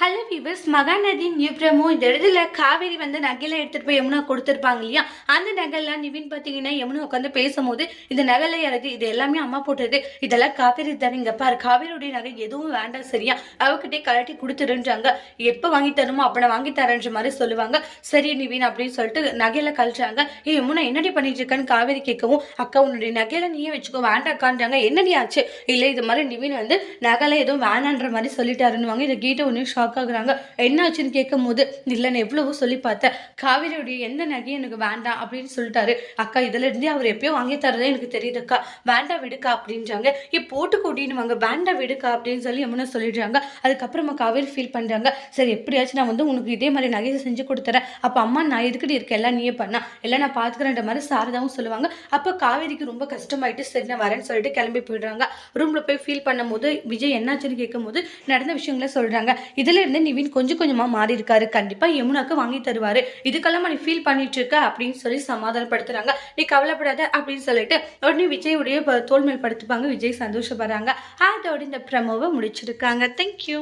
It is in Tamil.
ஹலோ வீவர்ஸ் மகாநதி நியூப்ரமோ இந்த இடத்துல காவேரி வந்து நகையில எடுத்துட்டு போய் யமுனா கொடுத்துருப்பாங்க இல்லையா? அந்த நகைலாம் நிவின் பார்த்தீங்கன்னா யமுனா உட்காந்து பேசும்போது இந்த நகைல யாருக்கு இது எல்லாமே அம்மா போட்டது. இதெல்லாம் காவேரி தானே பாரு. காவேரியுடைய நகை எதுவும் வேண்டாம் சரியா? அவகிட்டே கழட்டி கொடுத்துருன்றாங்க. எப்போ வாங்கி தருமோ அப்போ நான் வாங்கி தரேன்ற மாதிரி சொல்லுவாங்க. சரி நிவின் அப்படின்னு சொல்லிட்டு நகையில கழிச்சாங்க ஏ யமுனா என்னடி பண்ணிட்டு இருக்கான்னு காவேரி கேட்கவும் அக்கா உன்னுடைய நகையில நீயே வச்சுக்கோ வேண்டாக்கான்றாங்க. என்னடி ஆச்சு? இல்லை இது மாதிரி நிவின் வந்து நகையில் எதுவும் வேணான்ற மாதிரி சொல்லிட்டாருன்னு இதை கேட்ட ஒன்று ஷாக் ஆகுறாங்க என்னாச்சுன்னு கேட்கும் போது இல்லை நான் எவ்வளவோ சொல்லி பார்த்தேன். காவிரியுடைய எந்த நகையும் எனக்கு வேண்டாம் அப்படின்னு சொல்லிட்டாரு. அக்கா இதுல இருந்தே அவர் எப்பயோ வாங்கி தரதே எனக்கு தெரியுதுக்கா வேண்டாம் விடுக்கா அப்படின்றாங்க. ஏ போட்டு கூட்டின்னு வேண்டாம் விடுக்கா அப்படின்னு சொல்லி எம்னா சொல்லிடுறாங்க. அதுக்கப்புறமா காவேரி ஃபீல் பண்றாங்க. சரி எப்படியாச்சும் நான் வந்து உனக்கு இதே மாதிரி நகையை செஞ்சு கொடுத்துறேன். அப்போ அம்மா நான் எதுக்கிட்டு இருக்கேன் எல்லாம் நீயே பண்ணா. எல்லாம் நான் பார்த்துக்கிறேன்ற மாதிரி சாரதாவும் சொல்லுவாங்க. அப்போ காவேரிக்கு ரொம்ப கஷ்டமாயிட்டு சரி நான் வரேன்னு சொல்லிட்டு கிளம்பி போயிடுறாங்க. ரூம்ல போய் ஃபீல் பண்ணும்போது விஜய் என்னாச்சுன்னு கேட்கும்போது நடந்த விஷயங்களை சொல்றாங்க. இதுல இருந்து நிவின் கொஞ்சம் கொஞ்சமா மாறி இருக்காரு. கண்டிப்பா யமுனாக்கு வாங்கி தருவாரு. இதுக்கெல்லாம் நீ ஃபீல் பண்ணிட்டு இருக்க அப்படின்னு சொல்லி சமாதானப்படுத்துறாங்க. நீ கவலைப்படாத அப்படின்னு சொல்லிட்டு உடனே விஜயுடைய உடைய தோள் படுத்துப்பாங்க. விஜய் சந்தோஷப்படுறாங்க. அதோட இந்த ப்ரமோவை முடிச்சிருக்காங்க. தேங்க்யூ